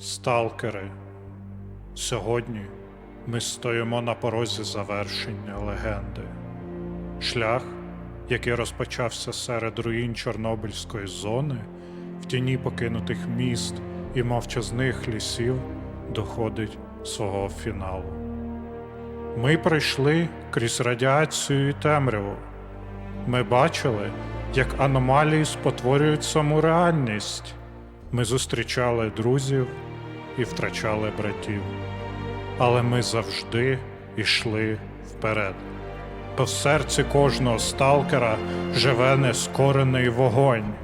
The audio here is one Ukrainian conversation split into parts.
Сталкери, сьогодні ми стоїмо на порозі завершення легенди. Шлях, який розпочався серед руїн Чорнобильської зони, в тіні покинутих міст і мовчазних лісів, доходить свого фіналу. Ми пройшли крізь радіацію і темряву. Ми бачили, як аномалії спотворюють саму реальність. Ми зустрічали друзів і втрачали братів. Але ми завжди йшли вперед. Бо серці кожного сталкера живе нескорений вогонь.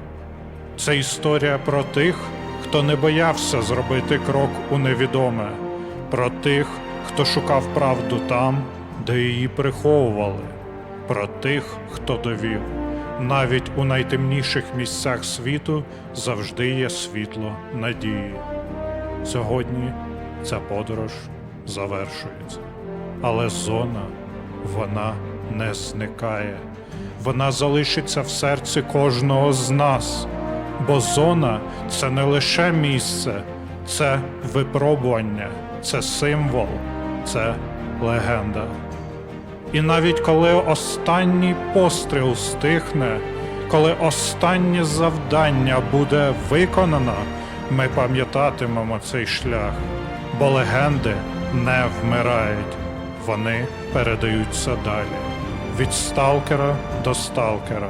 Це історія про тих, хто не боявся зробити крок у невідоме, про тих, хто шукав правду там, де її приховували, про тих, хто довів. Навіть у найтемніших місцях світу завжди є світло надії. Сьогодні ця подорож завершується. Але зона, вона не зникає. Вона залишиться в серці кожного з нас. Бо зона це не лише місце, це випробування, це символ, це легенда. І навіть коли останній постріл стихне, коли останнє завдання буде виконано, ми пам'ятатимемо цей шлях, бо легенди не вмирають, вони передаються далі від сталкера до сталкера,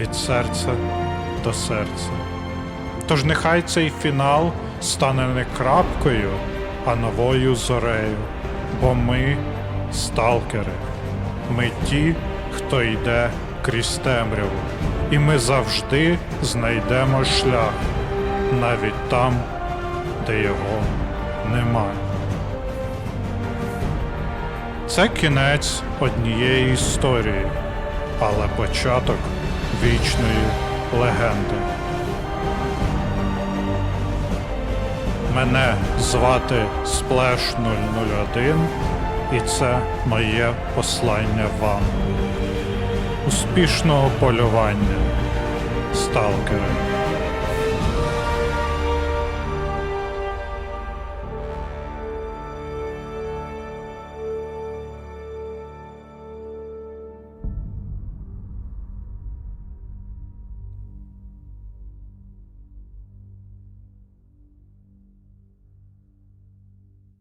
від серця до серця. Тож нехай цей фінал стане не крапкою, а новою зорею, бо ми сталкери. Ми ті, хто йде крізь темряву, і ми завжди знайдемо шлях, навіть там, де його немає. Це кінець однієї історії, але початок вічної легенди. Мене звати Сплеш 001 і це моє послання вам. Успішного полювання, сталкери!